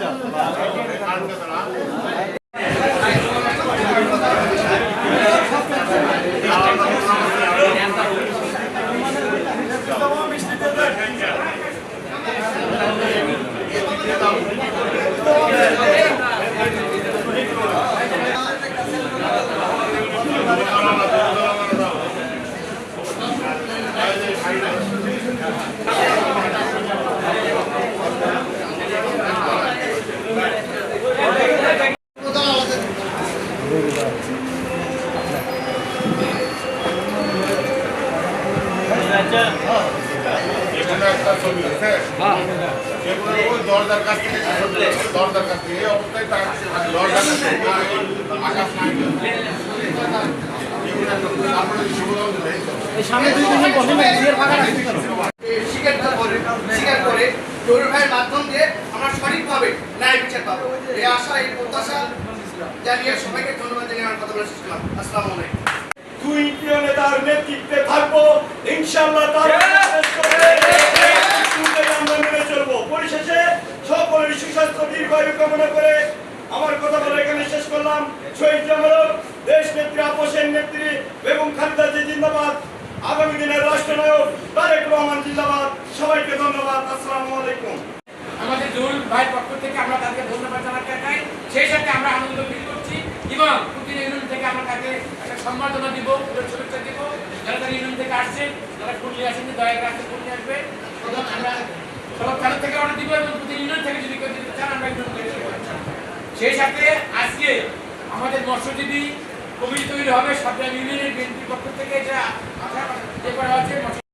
দাও। আমের দরজার কাছ থেকে দরজার কাছ থেকে এই অবস্থায় তার কাছ থেকে আকাশ নাই এগুলো একটা ছবি। তারপরে শুভগঞ্জ নেই তো। স্বীকার করে স্বীকার করে জরুরি ভাইয়ের মাধ্যম দিয়ে আমরা সঠিকভাবে ন্যায় বিচার পাবো এই আশা এই প্রত্যাশা জানিয়ে সবাইকে ধন্যবাদ জানিয়ে আমার কথা বলে শেষ করলাম। আসসালামু আলাইকুম। দুই প্রিয় নেতার নেতৃত্বে থাকব ইনশাআল্লাহ তার আমরা মেনে চলবো। পরিশেষে সকলের সুস্বাস্থ্য দীর্ঘায়ু কামনা করে আমার কথা বলে এখানে শেষ করলাম। শহীদ জামালক দেশ নেত্রী আপোষের নেত্রী বেগম খালেদা জি জিন্দাবাদ। আগামী দিনের রাষ্ট্রনায়ক তারেক রহমান জিন্দাবাদ। সবাইকে ধন্যবাদ। আসসালামু আলাইকুম। আমাদের জরুল ভাইয়ের পক্ষ থেকে আমরা তাদেরকে ধন্যবাদ জানাতে চাই সেই সাথে আমরা আনন্দ ফিল করছি এবং প্রতিদিন ইউনিয়ন থেকে আমরা তাকে সম্মাননা দিব শুভেচ্ছা দিব। যারা যারা ইউনিয়ন থেকে আসছেন যারা পুরুলিয়া আসেন দয়া করে আসতে পুরুলিয়া আসবে। এবং আমরা সব তাদের থেকে অর্ডার দিব এবং প্রতি ইউনিয়ন থেকে যদি কেউ দিতে চান, আমরা ইউনিয়ন থেকে সেই সাথে আজকে আমাদের মৎস্যজীবী কমিটি তৈরি হবে সব ইউনিয়নের বিএনপির পক্ষ থেকে এটা আশা হচ্ছে